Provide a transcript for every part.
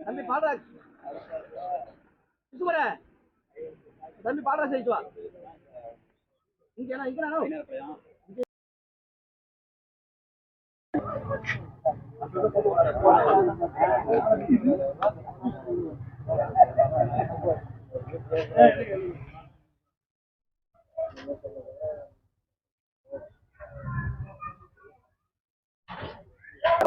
தம்பி பாலராஜ் சுமர தம்பி பாடுறா ஆயிட்டு வா. இங்க என்ன? இங்க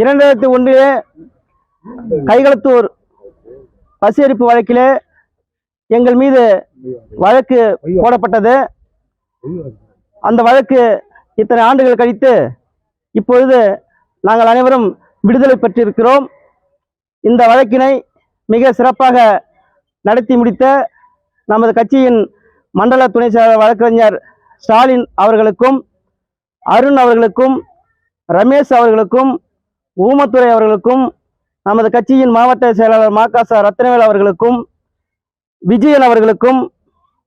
இரண்டாயிரத்தி ஒன்றிலே கைகளத்தூர் பசியரிப்பு வழக்கிலே எங்கள் மீது வழக்கு போடப்பட்டது. அந்த வழக்கு இத்தனை ஆண்டுகள் கழித்து இப்பொழுது நாங்கள் அனைவரும் விடுதலை பெற்றிருக்கிறோம். இந்த வழக்கினை மிக சிறப்பாக நடத்தி முடித்த நமது கட்சியின் மண்டல துணை செயலாளர் வழக்கறிஞர் ஸ்டாலின் அவர்களுக்கும் அருண் அவர்களுக்கும் ரமேஷ் அவர்களுக்கும் ஊமத்துறை அவர்களுக்கும் நமது கட்சியின் மாவட்ட செயலாளர் மாகாச ரத்னவேல் அவர்களுக்கும் விஜயன் அவர்களுக்கும்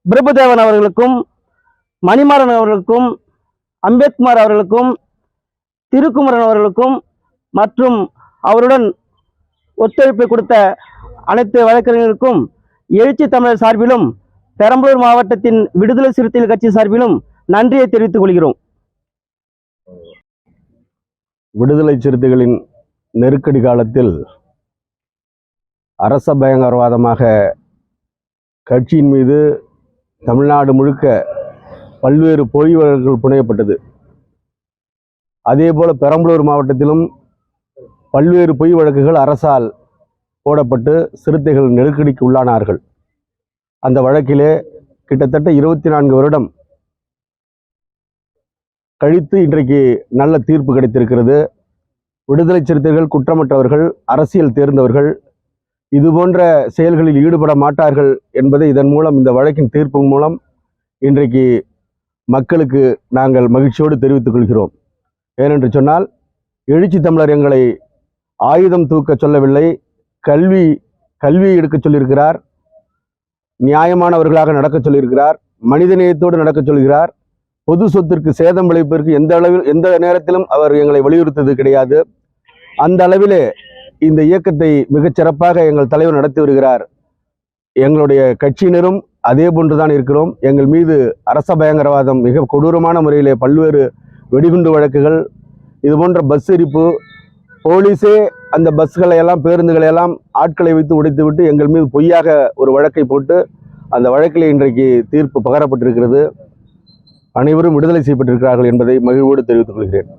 பிரபுதேவன் அவர்களுக்கும் மணிமாறன் அவர்களுக்கும் அம்பேத்குமார் அவர்களுக்கும் திருக்குமரன் அவர்களுக்கும் மற்றும் அவருடன் ஒத்துழைப்பு கொடுத்த அனைத்து வழக்கறிஞர்களுக்கும் எழுச்சி தமிழர் சார்பிலும் பெரம்பலூர் மாவட்டத்தின் விடுதலை சிறுத்தைகள் கட்சி சார்பிலும் நன்றியை தெரிவித்துக் கொள்கிறோம். விடுதலை சிறுத்தைகளின் நெருக்கடி காலத்தில் அரச பயங்கரவாதமாக கட்சியின் மீது தமிழ்நாடு முழுக்க பல்வேறு பொய் வழக்குகள் புனையப்பட்டது. அதேபோல பெரம்பலூர் மாவட்டத்திலும் பல்வேறு பொய் வழக்குகள் அரசால் போடப்பட்டு சிறுத்தைகள் நெருக்கடிக்கு உள்ளானார்கள். அந்த வழக்கிலே கிட்டத்தட்ட இருபத்தி நான்கு வருடம் கழித்து இன்றைக்கு நல்ல தீர்ப்பு கிடைத்திருக்கிறது. விடுதலை சிறுத்தைகள் குற்றமற்றவர்கள் அரசியல் தேர்ந்தவர்கள் இது போன்ற செயல்களில் ஈடுபட மாட்டார்கள் என்பதை இதன் மூலம் இந்த வழக்கின் தீர்ப்பு மூலம் இன்றைக்கு மக்களுக்கு நாங்கள் மகிழ்ச்சியோடு தெரிவித்துக் கொள்கிறோம். ஏனென்று சொன்னால் எழுச்சி தமிழர் எங்களை ஆயுதம் தூக்க சொல்லவில்லை கல்வி கல்வி எடுக்க சொல்லியிருக்கிறார் நியாயமானவர்களாக நடக்க சொல்லியிருக்கிறார் மனிதநேயத்தோடு நடக்க சொல்கிறார் பொது சொத்திற்கு சேதம் விளைவிப்பதற்கு எந்த அளவில் எந்த நேரத்திலும் அவர் எங்களை வலியுறுத்தது கிடையாது. அந்த அளவிலே இந்த இயக்கத்தை மிகச் சிறப்பாக எங்கள் தலைவர் நடத்தி வருகிறார். எங்களுடைய கட்சியினரும் அதே போன்றுதான் இருக்கிறோம். எங்கள் மீது அரச பயங்கரவாதம் மிக கொடூரமான முறையிலே பல்வேறு வெடிகுண்டு வழக்குகள் இது போன்ற பஸ் எரிப்பு போலீஸே அந்த பஸ்களை எல்லாம் பேருந்துகளை எல்லாம் ஆட்களை வைத்து உடைத்துவிட்டு எங்கள் மீது பொய்யாக ஒரு வழக்கை போட்டு அந்த வழக்கில் இன்றைக்கு தீர்ப்பு பகரப்பட்டிருக்கிறது. அனைவரும் விடுதலை செய்யப்பட்டிருக்கிறார்கள் என்பதை மகிழ்வோடு தெரிவித்துக் கொள்கிறேன்.